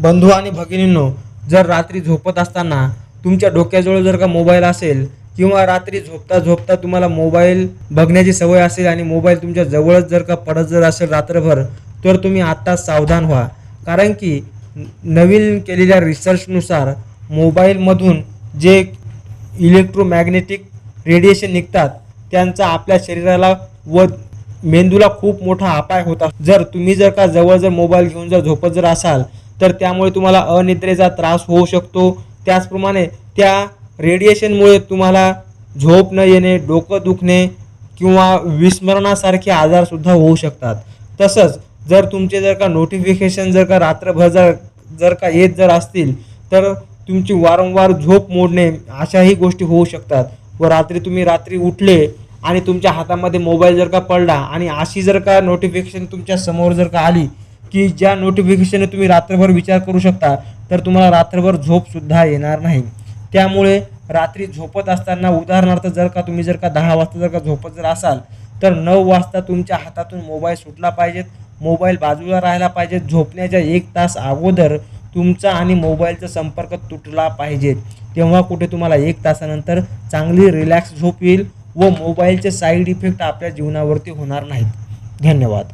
बंधू आणि भगिनींनो जर रात्री झोपत असताना तुमच्या डोक्याजवळ जर का मोबाईल असेल किंवा रात्री झोपता झोपता तुम्हाला मोबाईल बघण्याची सवय असेल आणि मोबाईल तुमच्या जवळच जर का पडत जर असेल रात्रभर तर तुम्ही आत्ताच सावधान व्हा. कारण की न- नवीन केलेल्या रिसर्चनुसार मोबाईलमधून जे इलेक्ट्रोमॅग्नेटिक रेडिएशन निघतात त्यांचा आपल्या शरीराला व मेंदूला खूप मोठा अपाय होता जर तुम्ही जर का जवळ जर मोबाईल घेऊन जर झोपत जर असाल तर त्यामुळे तुम्हाला अनिद्रेचा त्रास होऊ शकतो. त्याचप्रमाणे त्या रेडिएशनमुळे तुम्हाला झोप न येणे डोकं दुखणे किंवा विस्मरणासारखे आजारसुद्धा होऊ शकतात. तसंच जर तुमचे जर का नोटिफिकेशन जर का रात्रभर जर जर का येत जर असतील तर तुमची वारंवार झोप मोडणे अशाही गोष्टी होऊ शकतात. व रात्री तुम्ही रात्री उठले आणि तुमच्या हातामध्ये मोबाईल जर का पडला आणि अशी जर का नोटिफिकेशन तुमच्यासमोर जर का आली की ज्या नोटिफिकेशनने तुम्ही रात्रभर विचार करू शकता तर तुम्हाला रात्रभर झोपसुद्धा येणार नाही. त्यामुळे रात्री झोपत असताना उदाहरणार्थ जर का तुम्ही जर का दहा वाजता जर का झोपत जर असाल तर नऊ वाजता तुमच्या हातातून मोबाईल सुटला पाहिजेत. मोबाईल बाजूला राहायला पाहिजेत. झोपण्याच्या एक तास अगोदर तुमचा आणि मोबाईलचा संपर्क तुटला पाहिजे. तेव्हा कुठे तुम्हाला एक तासानंतर चांगली रिलॅक्स झोप येईल व मोबाईलचे साईड इफेक्ट आपल्या जीवनावरती होणार नाहीत. धन्यवाद.